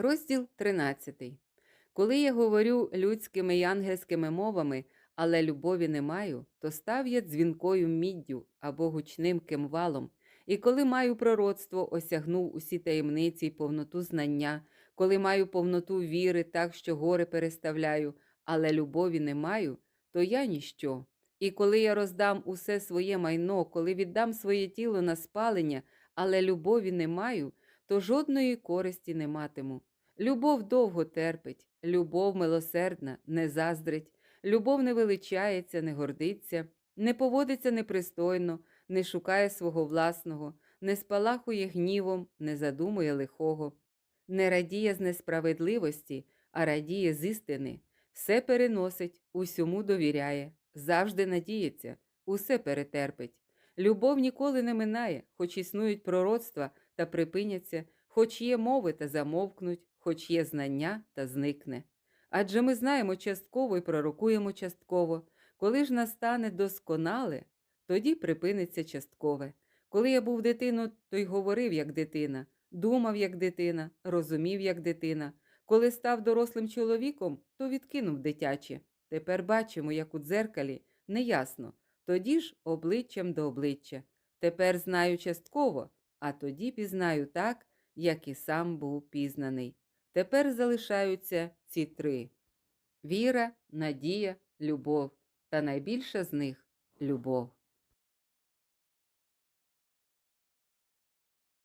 Розділ 13. Коли я говорю людськими й ангельськими мовами, але любові не маю, то став я дзвінкою міддю або гучним кимвалом. І коли маю пророцтво, осягнув усі таємниці й повноту знання, коли маю повноту віри, так що гори переставляю, але любові не маю, то я ніщо. І коли я роздам усе своє майно, коли віддам своє тіло на спалення, але любові не маю, то жодної користі не матиму. Любов довго терпить, любов милосердна, не заздрить, любов не величається, не гордиться, не поводиться непристойно, не шукає свого власного, не спалахує гнівом, не задумує лихого, не радіє з несправедливості, а радіє з істини, все переносить, усьому довіряє, завжди надіється, усе перетерпить. Любов ніколи не минає, хоч існують пророцтва та припиняться, хоч є мови та замовкнуть, хоч є знання та зникне. Адже ми знаємо частково і пророкуємо частково. Коли ж настане досконале, тоді припиниться часткове. Коли я був дитиною, то й говорив як дитина, думав як дитина, розумів як дитина. Коли став дорослим чоловіком, то відкинув дитяче. Тепер бачимо, як у дзеркалі, неясно, тоді ж обличчям до обличчя. Тепер знаю частково, а тоді пізнаю так, як і сам був пізнаний. Тепер залишаються ці три: віра, надія, любов, та найбільша з них любов.